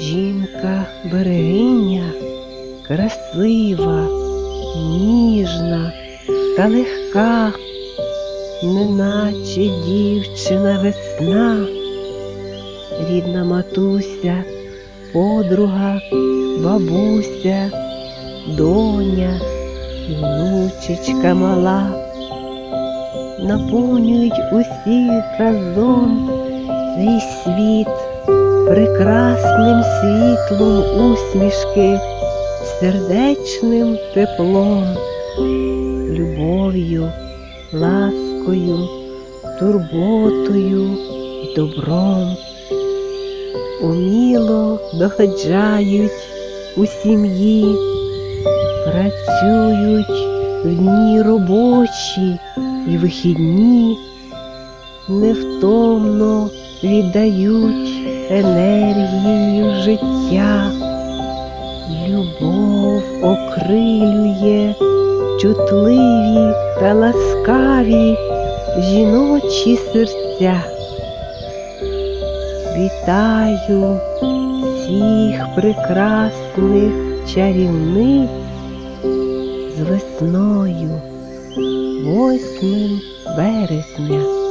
Жінка берегиня красива, ніжна та легка, неначе дівчина весна, рідна матуся, подруга, бабуся, доня, внучечка мала, наповнюють усіх разом цей світ прекрасним світлом усмішки, сердечним теплом, любов'ю, ласкою, турботою і добром. Уміло догаджають у сім'ї, працюють в дні робочі і вихідні, невтомно віддають енергію життя, любов окрилює чутливі та ласкаві жіночі серця. Вітаю всіх прекрасних чарівниць з весною, 8 березня.